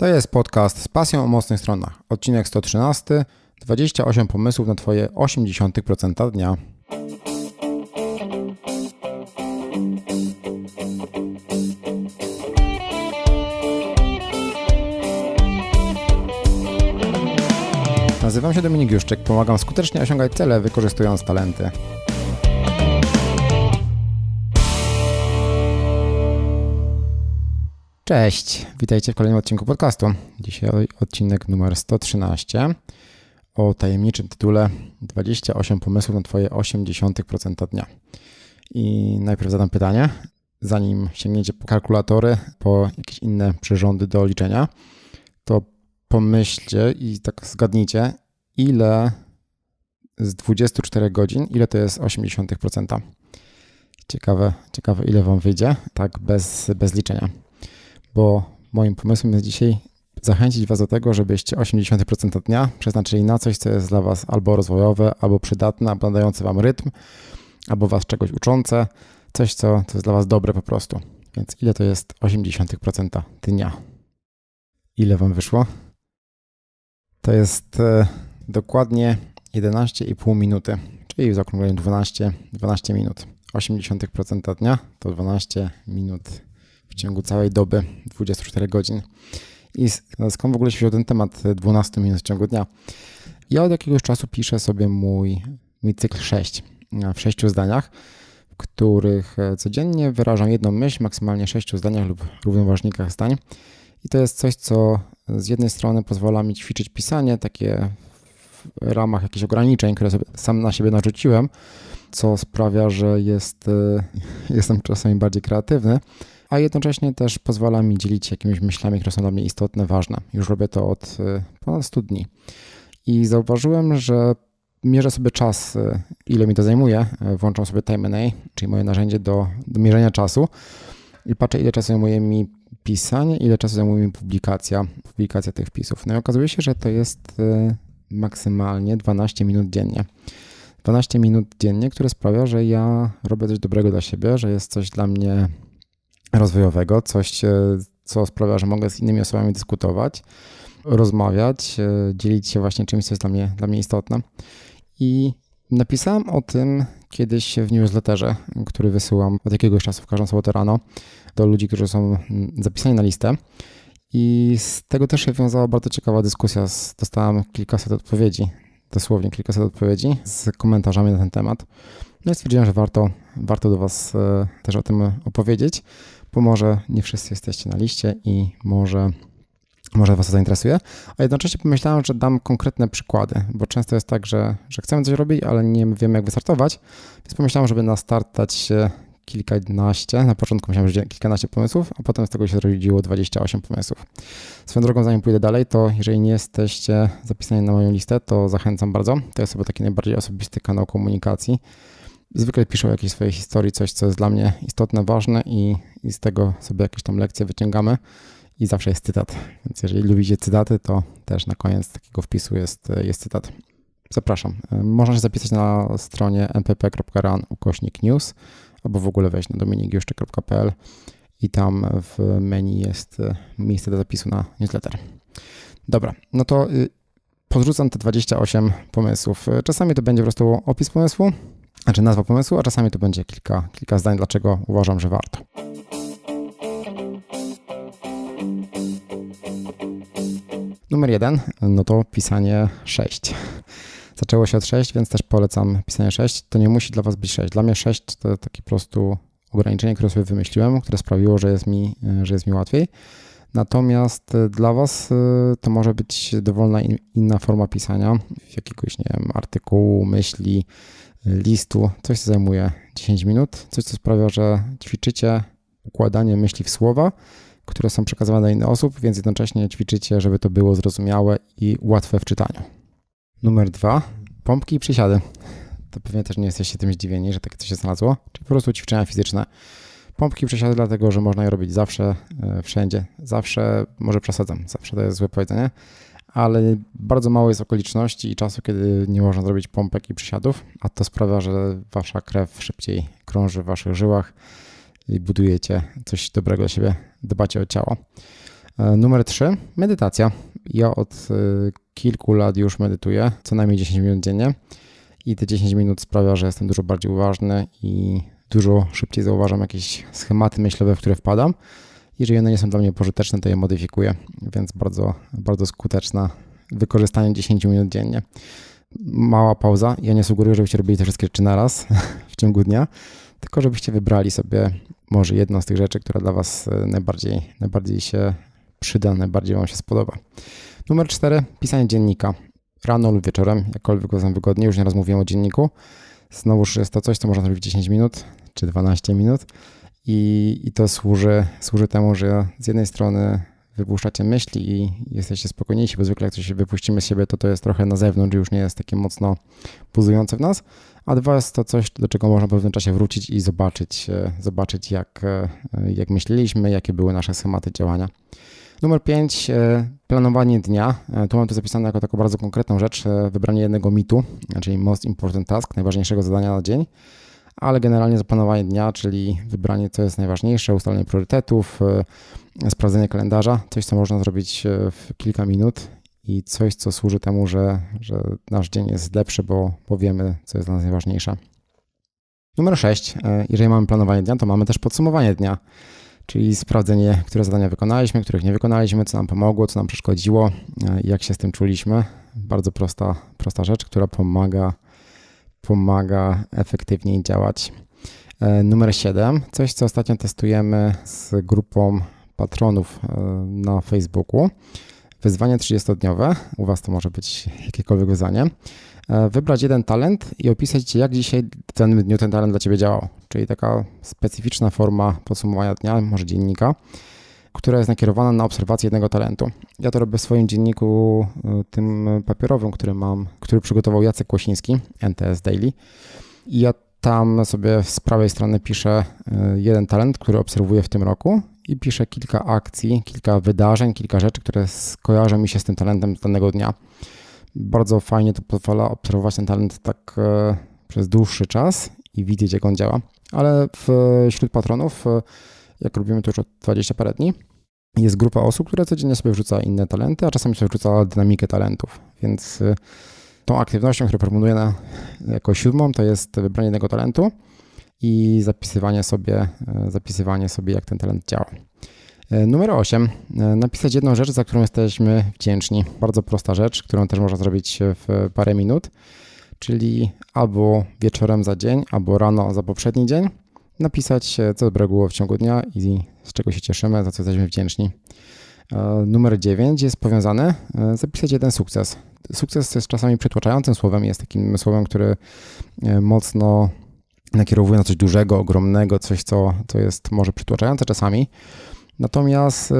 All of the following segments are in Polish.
To jest podcast z pasją o mocnych stronach. Odcinek 113. 28 pomysłów na Twoje 80% dnia. Nazywam się Dominik Juszczyk, pomagam skutecznie osiągać cele wykorzystując talenty. Cześć, witajcie w kolejnym odcinku podcastu. Dzisiaj odcinek numer 113 o tajemniczym tytule 28 pomysłów na Twoje 80% dnia. I najpierw zadam pytanie, zanim sięgniecie po kalkulatory, po jakieś inne przyrządy do liczenia, to pomyślcie i tak zgadnijcie, ile z 24 godzin, ile to jest 80%. Ciekawe, ciekawe ile Wam wyjdzie, tak bez, bez liczenia bo moim pomysłem jest dzisiaj zachęcić Was do tego, żebyście 80% dnia przeznaczyli na coś, co jest dla Was albo rozwojowe, albo przydatne, albo nadające Wam rytm, albo Was czegoś uczące, coś, co, co jest dla Was dobre po prostu. Więc ile to jest 80% dnia? Ile Wam wyszło? To jest e, dokładnie 11,5 minuty, czyli w zaokrągleniu 12, 12 minut. 80% dnia to 12 minut w ciągu całej doby 24 godzin. I skąd w ogóle się wziął ten temat 12 minut w ciągu dnia? Ja od jakiegoś czasu piszę sobie mój, mój cykl 6 w sześciu zdaniach, w których e, codziennie wyrażam jedną myśl, maksymalnie sześciu zdaniach lub równoważnikach zdań. I to jest coś, co z jednej strony pozwala mi ćwiczyć pisanie, takie w ramach jakichś ograniczeń, które sobie sam na siebie narzuciłem, co sprawia, że jest, e, jestem czasami bardziej kreatywny, a jednocześnie też pozwala mi dzielić się jakimiś myślami, które są dla mnie istotne, ważne. Już robię to od y, ponad 100 dni. I zauważyłem, że mierzę sobie czas, y, ile mi to zajmuje. Y, włączam sobie Time NA, czyli moje narzędzie do, do mierzenia czasu i patrzę, ile czasu zajmuje mi pisanie, ile czasu zajmuje mi publikacja, publikacja tych wpisów. No i okazuje się, że to jest maksymalnie 12 minut dziennie. 12 minut dziennie, które sprawia, że ja robię coś dobrego dla siebie, że jest coś dla mnie rozwojowego, coś, e, co sprawia, że mogę z innymi osobami dyskutować, rozmawiać, e, dzielić się właśnie czymś, co jest dla mnie, dla mnie istotne. I napisałem o tym kiedyś w newsletterze, który wysyłam od jakiegoś czasu w każdą sobotę rano do ludzi, którzy są zapisani na listę. I z tego też się wiązała bardzo ciekawa dyskusja. Dostałem kilkaset odpowiedzi, dosłownie kilkaset odpowiedzi z komentarzami na ten temat. No i stwierdziłem, że warto, warto do Was e, też o tym opowiedzieć bo może nie wszyscy jesteście na liście i może, może Was to zainteresuje. A jednocześnie pomyślałem, że dam konkretne przykłady, bo często jest tak, że, że chcemy coś robić, ale nie wiemy, jak wystartować, więc pomyślałem, żeby na start dać kilkanaście. Na początku myślałem, że kilkanaście pomysłów, a potem z tego się zrodziło 28 pomysłów. Swoją drogą, zanim pójdę dalej, to jeżeli nie jesteście zapisani na moją listę, to zachęcam bardzo. To jest chyba taki najbardziej osobisty kanał komunikacji zwykle piszę o jakiejś swojej historii, coś, co jest dla mnie istotne, ważne i, i z tego sobie jakieś tam lekcje wyciągamy i zawsze jest cytat. Więc jeżeli lubicie cytaty, to też na koniec takiego wpisu jest, jest cytat. Zapraszam. Można się zapisać na stronie npp.ran ukośnik news albo w ogóle wejść na dominikjuszczyk.pl i tam w menu jest miejsce do zapisu na newsletter. Dobra, no to y, podrzucam te 28 pomysłów. Czasami to będzie po prostu opis pomysłu, znaczy nazwa pomysłu, a czasami to będzie kilka, kilka zdań, dlaczego uważam, że warto. Numer jeden, no to pisanie 6. Zaczęło się od 6, więc też polecam pisanie 6. To nie musi dla Was być 6. Dla mnie 6 to takie po prostu ograniczenie, które sobie wymyśliłem, które sprawiło, że jest mi, że jest mi łatwiej. Natomiast dla Was y, to może być dowolna inna forma pisania, jakiegoś, nie wiem, artykułu, myśli, listu, coś co zajmuje 10 minut, coś co sprawia, że ćwiczycie układanie myśli w słowa, które są przekazywane do innych osób, więc jednocześnie ćwiczycie, żeby to było zrozumiałe i łatwe w czytaniu. Numer dwa, pompki i przysiady. To pewnie też nie jesteście tym zdziwieni, że takie coś się znalazło, czyli po prostu ćwiczenia fizyczne. Pompki i przysiady dlatego, że można je robić zawsze, e, wszędzie, zawsze, może przesadzam, zawsze to jest złe powiedzenie, ale bardzo mało jest okoliczności i czasu, kiedy nie można zrobić pompek i przysiadów, a to sprawia, że wasza krew szybciej krąży w waszych żyłach i budujecie coś dobrego dla siebie, dbacie o ciało. Numer 3. Medytacja. Ja od kilku lat już medytuję, co najmniej 10 minut dziennie i te 10 minut sprawia, że jestem dużo bardziej uważny i dużo szybciej zauważam jakieś schematy myślowe, w które wpadam. Jeżeli one nie są dla mnie pożyteczne, to je modyfikuję, więc bardzo, bardzo skuteczna wykorzystanie 10 minut dziennie. Mała pauza. Ja nie sugeruję, żebyście robili te wszystkie rzeczy naraz w ciągu dnia, tylko żebyście wybrali sobie może jedną z tych rzeczy, która dla Was najbardziej, najbardziej się przyda, najbardziej Wam się spodoba. Numer 4. Pisanie dziennika. Rano lub wieczorem, jakkolwiek Wam wygodnie. Już nieraz mówiłem o dzienniku. Znowuż jest to coś, co można zrobić w 10 minut czy 12 minut. I, i to służy, służy temu, że z jednej strony wypuszczacie myśli i jesteście spokojniejsi, bo zwykle jak coś wypuścimy z siebie, to to jest trochę na zewnątrz, już nie jest takie mocno buzujące w nas, a dwa jest to coś, do czego można w pewnym czasie wrócić i zobaczyć, e, zobaczyć jak, e, jak myśleliśmy, jakie były nasze schematy działania. Numer 5. E, planowanie dnia. Tu mam to zapisane jako taką bardzo konkretną rzecz. Wybranie jednego mitu, czyli most important task, najważniejszego zadania na dzień ale generalnie zaplanowanie dnia, czyli wybranie, co jest najważniejsze, ustalenie priorytetów, e, sprawdzenie kalendarza, coś, co można zrobić e, w kilka minut i coś, co służy temu, że, że nasz dzień jest lepszy, bo, bo wiemy, co jest dla nas najważniejsze. Numer 6. E, jeżeli mamy planowanie dnia, to mamy też podsumowanie dnia, czyli sprawdzenie, które zadania wykonaliśmy, których nie wykonaliśmy, co nam pomogło, co nam przeszkodziło, jak się z tym czuliśmy. Bardzo prosta, prosta rzecz, która pomaga pomaga efektywniej działać. E, numer 7, coś co ostatnio testujemy z grupą patronów e, na Facebooku. Wyzwanie 30-dniowe, u Was to może być jakiekolwiek wyzwanie. E, wybrać jeden talent i opisać, jak dzisiaj w danym dniu ten talent dla Ciebie działał. Czyli taka specyficzna forma podsumowania dnia, może dziennika która jest nakierowana na obserwację jednego talentu. Ja to robię w swoim dzienniku, y, tym papierowym, który mam, który przygotował Jacek Kłosiński, NTS Daily. I ja tam sobie z prawej strony piszę y, jeden talent, który obserwuję w tym roku i piszę kilka akcji, kilka wydarzeń, kilka rzeczy, które skojarzą mi się z tym talentem danego dnia. Bardzo fajnie to pozwala obserwować ten talent tak y, przez dłuższy czas i widzieć, jak on działa. Ale wśród patronów jak robimy to już od 20 parę dni, jest grupa osób, które codziennie sobie wrzuca inne talenty, a czasami sobie wrzuca dynamikę talentów. Więc y, tą aktywnością, którą proponuję na, jako siódmą, to jest wybranie jednego talentu i zapisywanie sobie, y, zapisywanie sobie, jak ten talent działa. Y, numer 8. Napisać jedną rzecz, za którą jesteśmy wdzięczni. Bardzo prosta rzecz, którą też można zrobić w parę minut, czyli albo wieczorem za dzień, albo rano za poprzedni dzień napisać, co dobrego było w ciągu dnia i z czego się cieszymy, za co jesteśmy wdzięczni. E, numer 9 jest powiązany, e, zapisać jeden sukces. Sukces jest czasami przytłaczającym słowem, jest takim słowem, który e, mocno nakierowuje na coś dużego, ogromnego, coś, co, co jest może przytłaczające czasami. Natomiast y,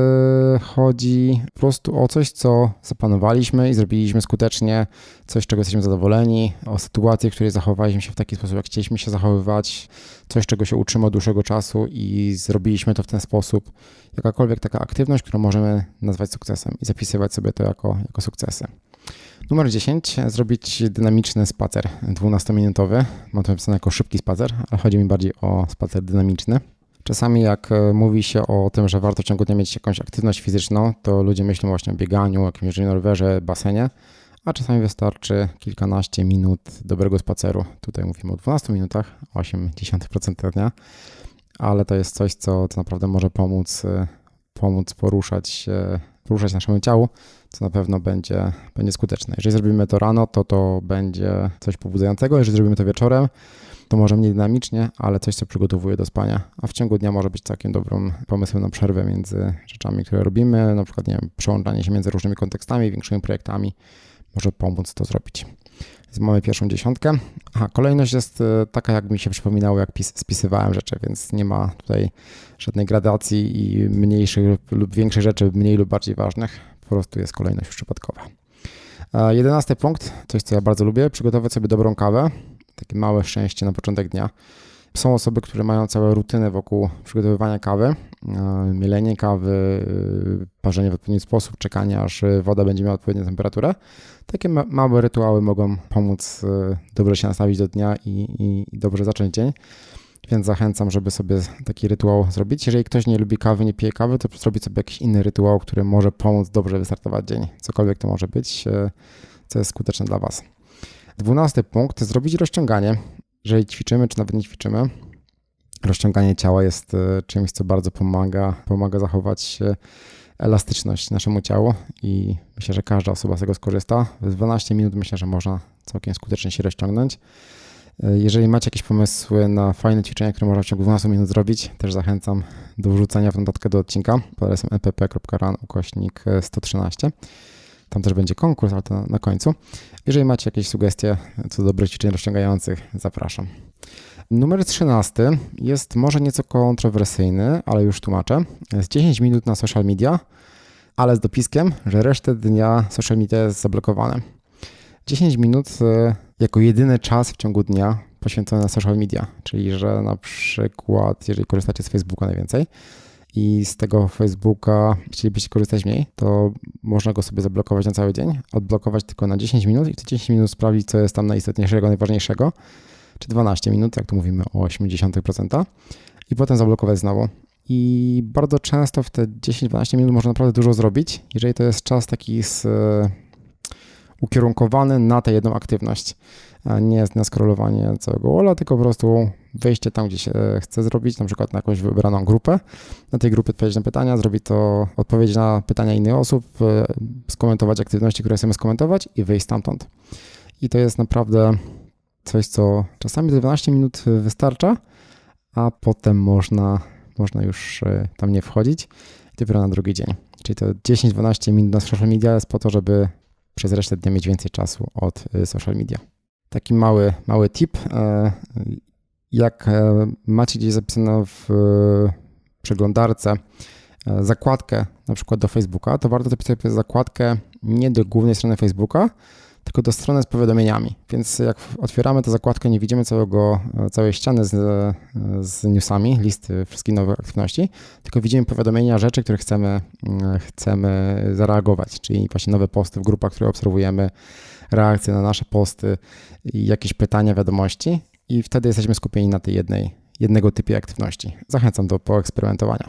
chodzi po prostu o coś, co zaplanowaliśmy i zrobiliśmy skutecznie, coś, czego jesteśmy zadowoleni, o sytuację, w której zachowaliśmy się w taki sposób, jak chcieliśmy się zachowywać, coś, czego się uczymy od dłuższego czasu i zrobiliśmy to w ten sposób. Jakakolwiek taka aktywność, którą możemy nazwać sukcesem i zapisywać sobie to jako, jako sukcesy. Numer 10. Zrobić dynamiczny spacer 12-minutowy. Mam to napisane jako szybki spacer, ale chodzi mi bardziej o spacer dynamiczny. Czasami jak e, mówi się o tym, że warto w ciągu dnia mieć jakąś aktywność fizyczną, to ludzie myślą właśnie o bieganiu, jakimś rowerze, basenie, a czasami wystarczy kilkanaście minut dobrego spaceru. Tutaj mówimy o 12 minutach, 0,8% dnia, ale to jest coś, co, co naprawdę może pomóc, e, pomóc poruszać, poruszać naszemu ciału, co na pewno będzie, będzie skuteczne. Jeżeli zrobimy to rano, to to będzie coś pobudzającego, jeżeli zrobimy to wieczorem, to może mniej dynamicznie, ale coś, co przygotowuje do spania, a w ciągu dnia może być całkiem dobrym pomysłem na przerwę między rzeczami, które robimy, na przykład nie wiem, przełączanie się między różnymi kontekstami, większymi projektami może pomóc to zrobić. Więc mamy pierwszą dziesiątkę. A kolejność jest e, taka, jak mi się przypominało, jak pis, spisywałem rzeczy, więc nie ma tutaj żadnej gradacji i mniejszych lub większych rzeczy, mniej lub bardziej ważnych. Po prostu jest kolejność przypadkowa. Jedenasty punkt, coś co ja bardzo lubię, przygotować sobie dobrą kawę takie małe szczęście na początek dnia. Są osoby, które mają całe rutyny wokół przygotowywania kawy, e, mielenie kawy, e, parzenie w odpowiedni sposób, czekanie aż woda będzie miała odpowiednią temperaturę. Takie małe rytuały mogą pomóc e, dobrze się nastawić do dnia i, i, dobrze zacząć dzień. więc zachęcam, żeby sobie taki rytuał zrobić. Jeżeli ktoś nie lubi kawy, nie pije kawy, to zrobić sobie jakiś inny rytuał, który może pomóc dobrze wystartować dzień. Cokolwiek to może być, e, co jest skuteczne dla Was. Dwunasty punkt zrobić rozciąganie. Jeżeli ćwiczymy, czy nawet nie ćwiczymy, rozciąganie ciała jest e, czymś, co bardzo pomaga, pomaga zachować elastyczność naszemu ciału i myślę, że każda osoba z tego skorzysta. W 12 minut myślę, że można całkiem skutecznie się rozciągnąć. Jeżeli macie jakieś pomysły na fajne ćwiczenia, które można w ciągu 12 minut zrobić, też zachęcam do wrzucenia w notatkę do odcinka pod adresem epp.ran ukośnik 113. Tam też będzie konkurs, ale to na końcu. Jeżeli macie jakieś sugestie co do dobrych ćwiczeń rozciągających, zapraszam. Numer 13 jest może nieco kontrowersyjny, ale już tłumaczę. Jest 10 minut na social media, ale z dopiskiem, że resztę dnia social media jest zablokowane. 10 minut e, jako jedyny czas w ciągu dnia poświęcony na social media, czyli że na przykład, jeżeli korzystacie z Facebooka najwięcej i z tego Facebooka chcielibyście korzystać mniej, to można go sobie zablokować na cały dzień, odblokować tylko na 10 minut i w te 10 minut sprawdzić, co jest tam najistotniejszego, najważniejszego, czy 12 minut, jak tu mówimy o 80%, i potem zablokować znowu. I bardzo często w te 10-12 minut można naprawdę dużo zrobić, jeżeli to jest czas taki z ukierunkowany na tę jedną aktywność. Nie jest na scrollowanie całego walla, tylko po prostu wejście tam, gdzie się chce zrobić, na przykład na jakąś wybraną grupę. Na tej grupie odpowiedzieć na pytania, zrobić to, odpowiedzieć na pytania innych osób, e, skomentować aktywności, które chcemy skomentować i wyjść stamtąd. I to jest naprawdę coś, co czasami 12 minut wystarcza, a potem można, można już e, tam nie wchodzić dopiero na drugi dzień. Czyli to 10-12 minut na social media jest po to, żeby przez resztę dnia mieć więcej czasu od y, social media. Taki mały, mały tip. E, jak e, macie gdzieś zapisane w przeglądarce e, zakładkę na przykład do Facebooka, to warto zapisać zakładkę nie do głównej strony Facebooka, tylko do strony z powiadomieniami. Więc jak otwieramy tę zakładkę, nie widzimy całego, całej ściany z, z newsami, listy wszystkich nowych aktywności, tylko widzimy powiadomienia rzeczy, które chcemy, chcemy zareagować, czyli właśnie nowe posty w grupach, które obserwujemy, reakcje na nasze posty jakieś pytania, wiadomości i wtedy jesteśmy skupieni na tej jednej, jednego typie aktywności. Zachęcam do poeksperymentowania.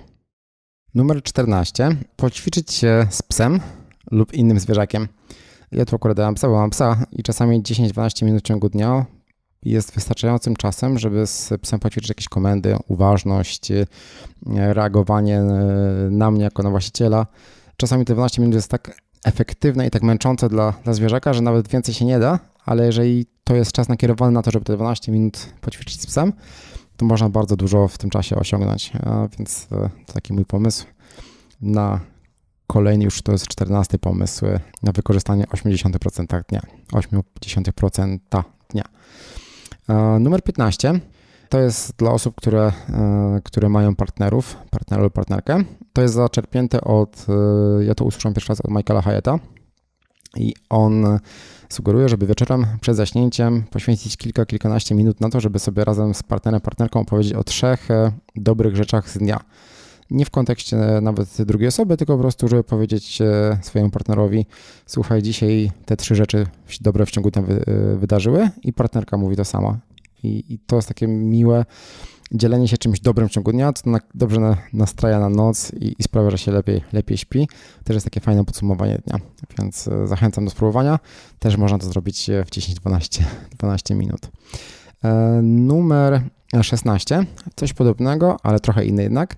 Numer 14. Poćwiczyć się z psem lub innym zwierzakiem. Ja tu akurat dałem psa, bo mam psa i czasami 10-12 minut w ciągu dnia jest wystarczającym czasem, żeby z psem poćwiczyć jakieś komendy, uważność, e, reagowanie e, na mnie jako na właściciela. Czasami te 12 minut jest tak efektywne i tak męczące dla, dla zwierzaka, że nawet więcej się nie da, ale jeżeli to jest czas nakierowany na to, żeby te 12 minut poćwiczyć z psem, to można bardzo dużo w tym czasie osiągnąć. A więc e, to taki mój pomysł na Kolejny już to jest 14 pomysł na wykorzystanie 80% dnia. 80% dnia. E, numer 15 to jest dla osób, które, e, które mają partnerów, partnera lub partnerkę. To jest zaczerpnięte od, e, ja to usłyszałem pierwszy raz od Michaela Hayeta i on sugeruje, żeby wieczorem przed zaśnięciem poświęcić kilka, kilkanaście minut na to, żeby sobie razem z partnerem, partnerką opowiedzieć o trzech dobrych rzeczach z dnia nie w kontekście nawet drugiej osoby, tylko po prostu, żeby powiedzieć e, swojemu partnerowi, słuchaj, dzisiaj te trzy rzeczy dobre w ciągu dnia e, wydarzyły i partnerka mówi to sama. I, I, to jest takie miłe dzielenie się czymś dobrym w ciągu dnia, co na, dobrze nastraja na noc i, i, sprawia, że się lepiej, lepiej śpi. Też jest takie fajne podsumowanie dnia, więc e, zachęcam do spróbowania. Też można to zrobić w 10-12 12 minut. Numer 16, coś podobnego, ale trochę inny jednak.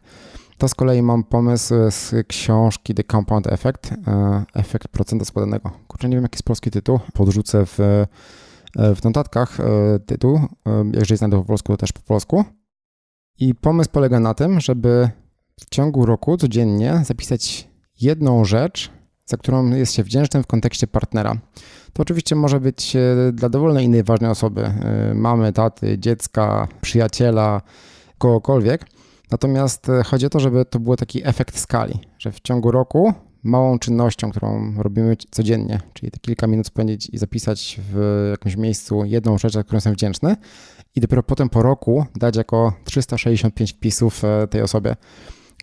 To z kolei mam pomysł z książki The Compound Effect, e, efekt procenta składanego. Kurczę, nie wiem jaki jest polski tytuł, podrzucę w, e, w notatkach e, tytuł, jeżeli znajdę po polsku, to też po polsku. I pomysł polega na tym, żeby w ciągu roku codziennie zapisać jedną rzecz, za którą jest się wdzięcznym w kontekście partnera. To oczywiście może być dla dowolnej innej ważnej osoby, mamy, taty, dziecka, przyjaciela, kogokolwiek, Natomiast e, chodzi o to, żeby to był taki efekt skali, że w ciągu roku małą czynnością, którą robimy codziennie, czyli te kilka minut spędzić i zapisać w jakimś miejscu jedną rzecz, za którą jestem wdzięczny i dopiero potem po roku dać jako 365 wpisów e, tej osobie.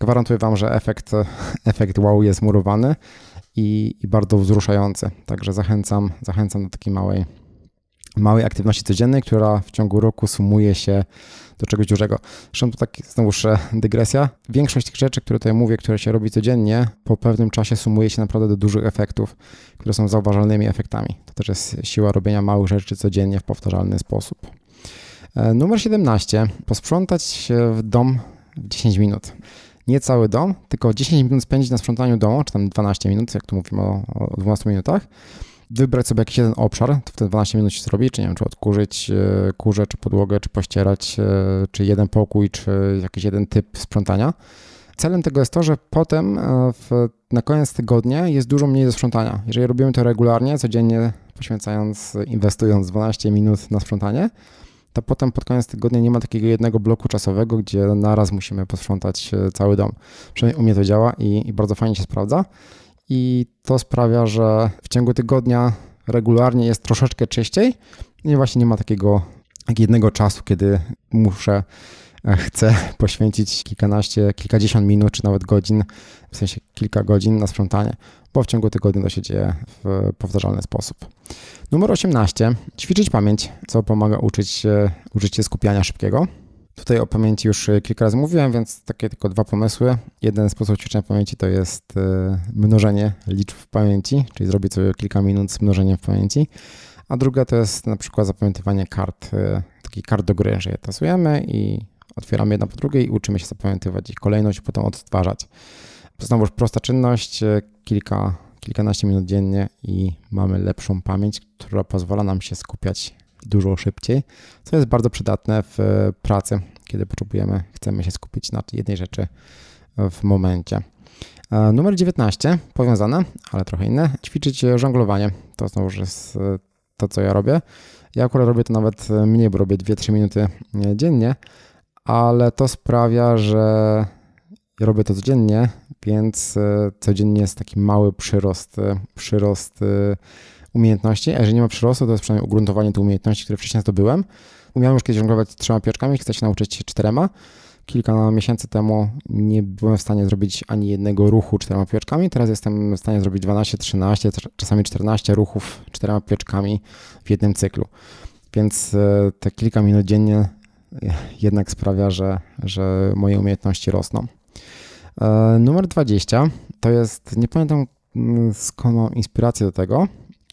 Gwarantuję Wam, że efekt, e, efekt wow jest murowany i, i bardzo wzruszający. Także zachęcam, zachęcam do takiej małej, małej aktywności codziennej, która w ciągu roku sumuje się do czegoś dużego. Zresztą to tak znowuż dygresja. Większość tych rzeczy, które tutaj mówię, które się robi codziennie, po pewnym czasie sumuje się naprawdę do dużych efektów, które są zauważalnymi efektami. To też jest siła robienia małych rzeczy codziennie w powtarzalny sposób. E, numer 17. Posprzątać w dom w 10 minut. Nie cały dom, tylko 10 minut spędzić na sprzątaniu domu, czy tam 12 minut, jak tu mówimy o, o 12 minutach wybrać sobie jakiś jeden obszar, to w te 12 minut się zrobi, czy nie wiem, czy odkurzyć e, kurze, czy podłogę, czy pościerać, e, czy jeden pokój, czy jakiś jeden typ sprzątania. Celem tego jest to, że potem e, w, na koniec tygodnia jest dużo mniej do sprzątania. Jeżeli robimy to regularnie, codziennie poświęcając, inwestując 12 minut na sprzątanie, to potem pod koniec tygodnia nie ma takiego jednego bloku czasowego, gdzie naraz musimy posprzątać cały dom. Przynajmniej u mnie to działa i, i bardzo fajnie się sprawdza i to sprawia, że w ciągu tygodnia regularnie jest troszeczkę czyściej i właśnie nie ma takiego jednego czasu, kiedy muszę, e, chcę poświęcić kilkanaście, kilkadziesiąt minut, czy nawet godzin, w sensie kilka godzin na sprzątanie, bo w ciągu tygodnia to się dzieje w powtarzalny sposób. Numer 18. Ćwiczyć pamięć, co pomaga uczyć się, skupiania szybkiego. Tutaj o pamięci już e, kilka razy mówiłem, więc takie tylko dwa pomysły. Jeden sposób ćwiczenia pamięci to jest e, mnożenie liczb w pamięci, czyli zrobić sobie kilka minut z mnożeniem w pamięci. A druga to jest na przykład zapamiętywanie kart, e, takich kart do gry, że je tasujemy i otwieramy jedna po drugiej i uczymy się zapamiętywać ich kolejność, potem odtwarzać. Znowuż prosta czynność, kilka, kilkanaście minut dziennie i mamy lepszą pamięć, która pozwala nam się skupiać dużo szybciej, co jest bardzo przydatne w pracy, kiedy potrzebujemy, chcemy się skupić na jednej rzeczy w momencie. E, numer 19, powiązane, ale trochę inne, ćwiczyć żonglowanie. To znowu jest e, to, co ja robię. Ja akurat robię to nawet mniej, bo robię 2-3 minuty e, dziennie, ale to sprawia, że robię to codziennie, więc codziennie jest taki mały przyrost, przyrost umiejętności, a jeżeli nie ma przyrostu, to jest przynajmniej ugruntowanie tych umiejętności, które wcześniej zdobyłem. Umiałem już kiedyś żonglować trzema piłeczkami, chcę się nauczyć czterema. Kilka miesięcy temu nie byłem w stanie zrobić ani jednego ruchu czterema piłeczkami. Teraz jestem w stanie zrobić 12, 13, czasami 14 ruchów czterema piłeczkami w jednym cyklu. Więc e, te kilka minut dziennie e, jednak sprawia, że, że moje umiejętności rosną. E, numer 20 to jest, nie pamiętam skąd mam inspirację do tego,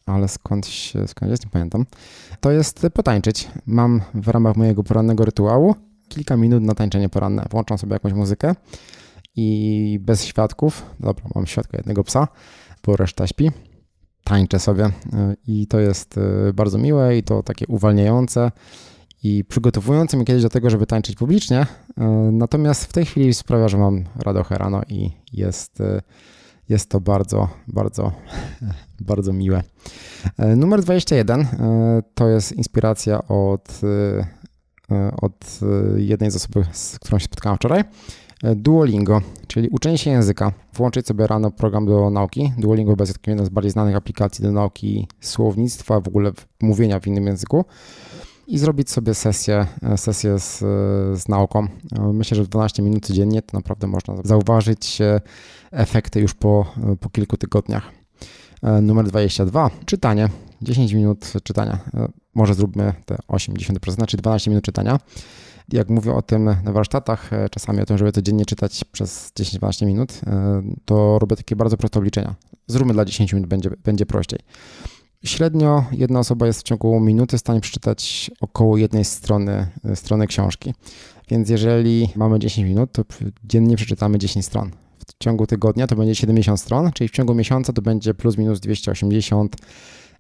ale skąd, skąd jest, nie pamiętam. To jest potańczyć. Mam w ramach mojego porannego rytuału kilka minut na tańczenie poranne. Włączam sobie jakąś muzykę i bez świadków, dobra, mam świadka jednego psa, bo reszta śpi, tańczę sobie i to jest e, bardzo miłe i to takie uwalniające i przygotowujące mnie kiedyś do tego, żeby tańczyć publicznie. E, natomiast w tej chwili sprawia, że mam radochę rano i jest e, jest to bardzo, bardzo, bardzo miłe. E, numer 21 e, to jest inspiracja od, e, od jednej z osób, z którą się spotkałem wczoraj. Duolingo, czyli uczenie się języka. Włączyć sobie rano program do nauki. Duolingo jest jedna z bardziej znanych aplikacji do nauki słownictwa, w ogóle mówienia w innym języku i zrobić sobie sesję, sesję z, z nauką. Myślę, że w 12 minut codziennie to naprawdę można zauważyć efekty już po, po kilku tygodniach. E, numer 22. Czytanie. 10 minut czytania. E, może zróbmy te 80%, znaczy 12 minut czytania. Jak mówię o tym na warsztatach, e, czasami o tym, żeby codziennie czytać przez 10-12 minut, to robię takie bardzo proste obliczenia. Zróbmy dla 10 minut, będzie, będzie prościej. Średnio jedna osoba jest w ciągu minuty w stanie przeczytać około jednej strony, strony książki. Więc jeżeli mamy 10 minut, to dziennie przeczytamy 10 stron w ciągu tygodnia to będzie 70 stron, czyli w ciągu miesiąca to będzie plus minus 280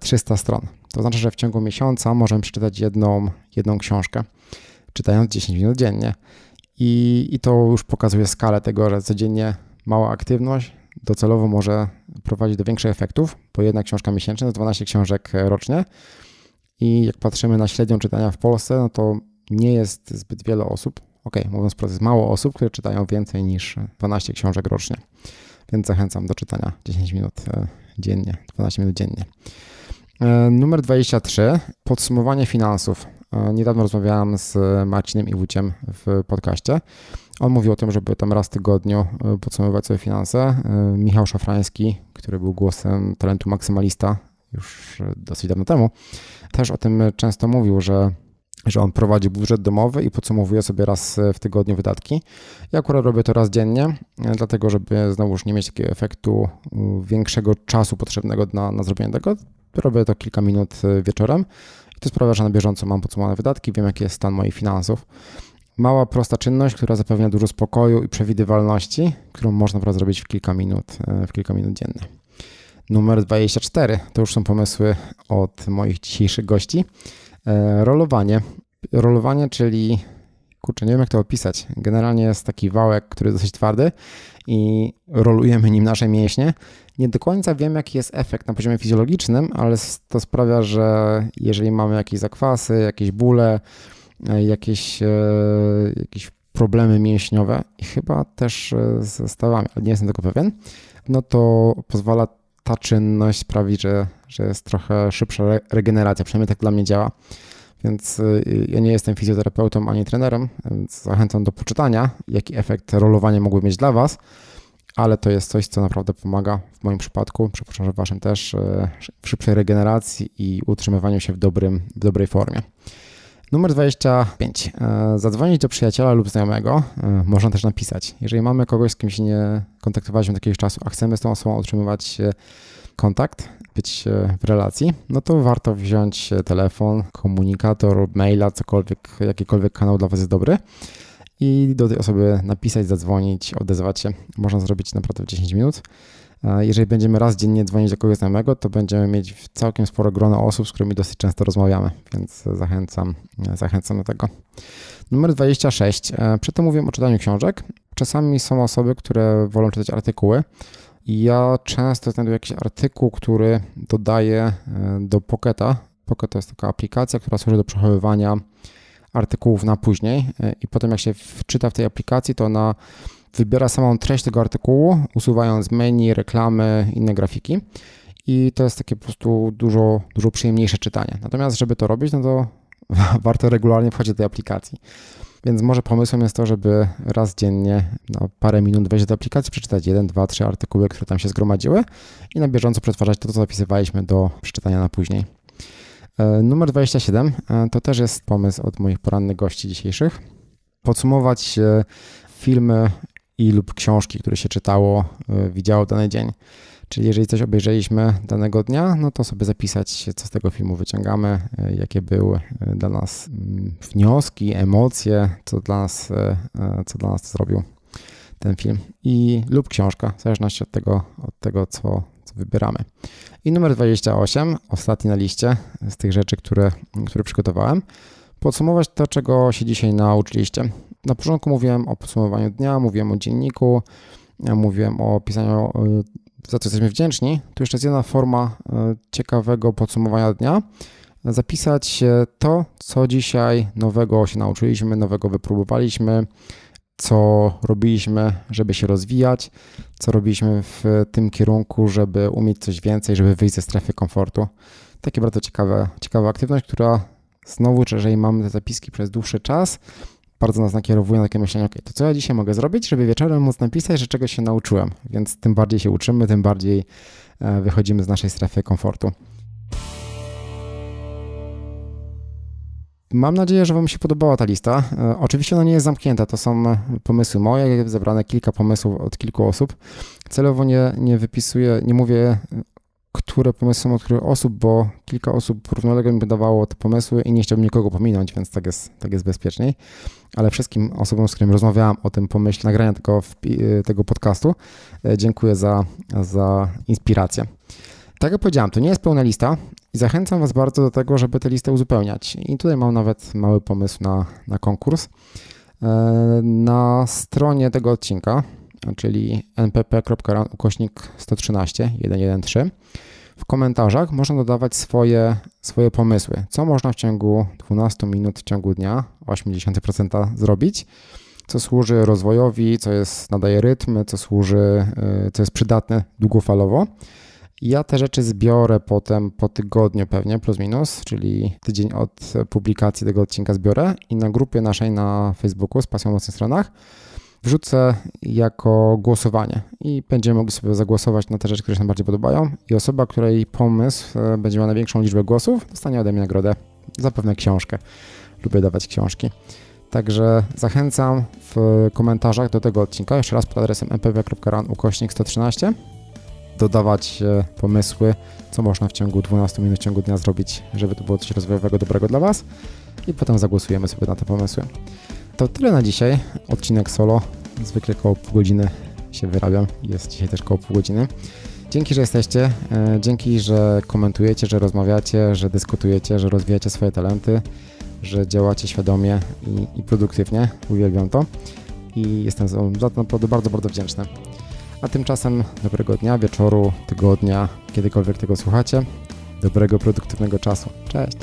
300 stron. To znaczy, że w ciągu miesiąca możemy przeczytać jedną, jedną książkę, czytając 10 minut dziennie. I, I to już pokazuje skalę tego, że codziennie mała aktywność docelowo może prowadzić do większych efektów, bo jedna książka miesięcznie to 12 książek rocznie. I jak patrzymy na średnią czytania w Polsce, no to nie jest zbyt wiele osób, ok, mówiąc wprost, jest mało osób, które czytają więcej niż 12 książek rocznie, więc zachęcam do czytania 10 minut e, dziennie, 12 minut dziennie. E, numer 23. Podsumowanie finansów. E, niedawno rozmawiałem z Marcinem Iwuciem w podcaście. On mówił o tym, żeby tam raz w tygodniu podsumowywać sobie finanse. Michał Szafrański, który był głosem talentu maksymalista, już dosyć dawno temu, też o tym często mówił, że że on prowadzi budżet domowy i podsumowuje sobie raz w tygodniu wydatki. Ja akurat robię to raz dziennie, dlatego żeby znowuż nie mieć takiego efektu większego czasu potrzebnego na, na zrobienie tego. Robię to kilka minut wieczorem i to sprawia, że na bieżąco mam podsumowane wydatki, wiem jaki jest stan moich finansów. Mała, prosta czynność, która zapewnia dużo spokoju i przewidywalności, którą można zrobić w kilka minut, w kilka minut dziennie. Numer 24 to już są pomysły od moich dzisiejszych gości. E, rolowanie. Rolowanie, czyli kurczę, nie wiem jak to opisać. Generalnie jest taki wałek, który jest dosyć twardy i rolujemy nim nasze mięśnie. Nie do końca wiem, jaki jest efekt na poziomie fizjologicznym, ale to sprawia, że jeżeli mamy jakieś zakwasy, jakieś bóle, e, jakieś, e, jakieś problemy mięśniowe i chyba też ze stawami, ale nie jestem tego pewien, no to pozwala ta czynność sprawi, że, że jest trochę szybsza regeneracja, przynajmniej tak dla mnie działa. Więc y, ja nie jestem fizjoterapeutą ani trenerem, więc zachęcam do poczytania, jaki efekt rolowania mógłby mieć dla Was, ale to jest coś, co naprawdę pomaga w moim przypadku, przypuszczam, że w Waszym też, y, w szybszej regeneracji i utrzymywaniu się w, dobrym, w dobrej formie. Numer 25. E, zadzwonić do przyjaciela lub znajomego. Można też napisać. Jeżeli mamy kogoś, z kim się nie kontaktowaliśmy od jakiegoś czasu, a chcemy z tą osobą utrzymywać kontakt, być w relacji, no to warto wziąć telefon, komunikator, maila, cokolwiek, jakikolwiek kanał dla Was jest dobry i do tej osoby napisać, zadzwonić, odezwać się. Można zrobić naprawdę w 10 minut. Jeżeli będziemy raz dziennie dzwonić do kogoś znajomego, to będziemy mieć całkiem sporo grono osób, z którymi dosyć często rozmawiamy, więc zachęcam, zachęcam do tego. Numer 26. E, przedtem mówiłem o czytaniu książek. Czasami są osoby, które wolą czytać artykuły. Ja często znajduję jakiś artykuł, który dodaję e, do Pocketa. Pocket to jest taka aplikacja, która służy do przechowywania artykułów na później e, i potem jak się wczyta w tej aplikacji, to ona wybiera samą treść tego artykułu, usuwając menu, reklamy, inne grafiki. I to jest takie po prostu dużo, dużo przyjemniejsze czytanie. Natomiast, żeby to robić, no to warto regularnie wchodzić do tej aplikacji. Więc może pomysłem jest to, żeby raz dziennie na parę minut wejść do aplikacji, przeczytać jeden, dwa, trzy artykuły, które tam się zgromadziły i na bieżąco przetwarzać to, co zapisywaliśmy do przeczytania na później. E, numer 27 e, to też jest pomysł od moich porannych gości dzisiejszych. Podsumować filmy i lub książki, które się czytało, widziało dany dzień. Czyli jeżeli coś obejrzeliśmy danego dnia, no to sobie zapisać, co z tego filmu wyciągamy, y, jakie były y, dla nas mm, wnioski, emocje, co dla nas, co dla nas zrobił ten film. I lub książka, w zależności od tego, od tego co, co wybieramy. I numer 28, ostatni na liście z tych rzeczy, które, które przygotowałem. Podsumować to, czego się dzisiaj nauczyliście. Na początku mówiłem o podsumowaniu dnia, mówiłem o dzienniku, mówiłem o pisaniu, e, za co jesteśmy wdzięczni. Tu jeszcze jest jedna forma e, ciekawego podsumowania dnia. Zapisać to, co dzisiaj nowego się nauczyliśmy, nowego wypróbowaliśmy, co robiliśmy, żeby się rozwijać, co robiliśmy w tym kierunku, żeby umieć coś więcej, żeby wyjść ze strefy komfortu. Takie bardzo ciekawe, ciekawa aktywność, która znowu, jeżeli mamy te zapiski przez dłuższy czas, bardzo nas nakierowuje na takie myślenie, ok, to co ja dzisiaj mogę zrobić, żeby wieczorem móc napisać, że czegoś się nauczyłem. Więc tym bardziej się uczymy, tym bardziej e, wychodzimy z naszej strefy komfortu. Mam nadzieję, że Wam się podobała ta lista. E, oczywiście ona nie jest zamknięta, to są pomysły moje, zebrane kilka pomysłów od kilku osób. Celowo nie, nie wypisuję, nie mówię które pomysły są od których osób, bo kilka osób równolegle mi dawało te pomysły i nie chciałbym nikogo pominąć, więc tak jest, tak jest bezpieczniej. Ale wszystkim osobom, z którymi rozmawiałam o tym pomyśle nagrania tego, tego podcastu, e, dziękuję za, za inspirację. Tak jak powiedziałem, to nie jest pełna lista i zachęcam Was bardzo do tego, żeby tę listę uzupełniać. I tutaj mam nawet mały pomysł na, na konkurs. E, na stronie tego odcinka czyli npp.run ukośnik 113 113. W komentarzach można dodawać swoje, swoje pomysły, co można w ciągu 12 minut w ciągu dnia, 80% zrobić, co służy rozwojowi, co jest, nadaje rytm, co służy, y, co jest przydatne długofalowo. Ja te rzeczy zbiorę potem po tygodniu pewnie, plus minus, czyli tydzień od publikacji tego odcinka zbiorę i na grupie naszej na Facebooku z Pasją Mocnych Stronach wrzucę jako głosowanie i będziemy mogli sobie zagłosować na te rzeczy, które się nam bardziej podobają i osoba, której pomysł e, będzie miała największą liczbę głosów, dostanie ode mnie nagrodę, zapewne książkę. Lubię dawać książki. Także zachęcam w komentarzach do tego odcinka, jeszcze raz pod adresem mpw.ran ukośnik 113, dodawać e, pomysły, co można w ciągu 12 minut w ciągu dnia zrobić, żeby to było coś rozwojowego, dobrego dla Was i potem zagłosujemy sobie na te pomysły. To tyle na dzisiaj. Odcinek solo, zwykle koło pół godziny się wyrabiam, jest dzisiaj też koło pół godziny. Dzięki, że jesteście, e, dzięki, że komentujecie, że rozmawiacie, że dyskutujecie, że rozwijacie swoje talenty, że działacie świadomie i, i produktywnie. Uwielbiam to i jestem za za to naprawdę bardzo, bardzo wdzięczny. A tymczasem dobrego dnia, wieczoru, tygodnia, kiedykolwiek tego słuchacie. Dobrego, produktywnego czasu. Cześć!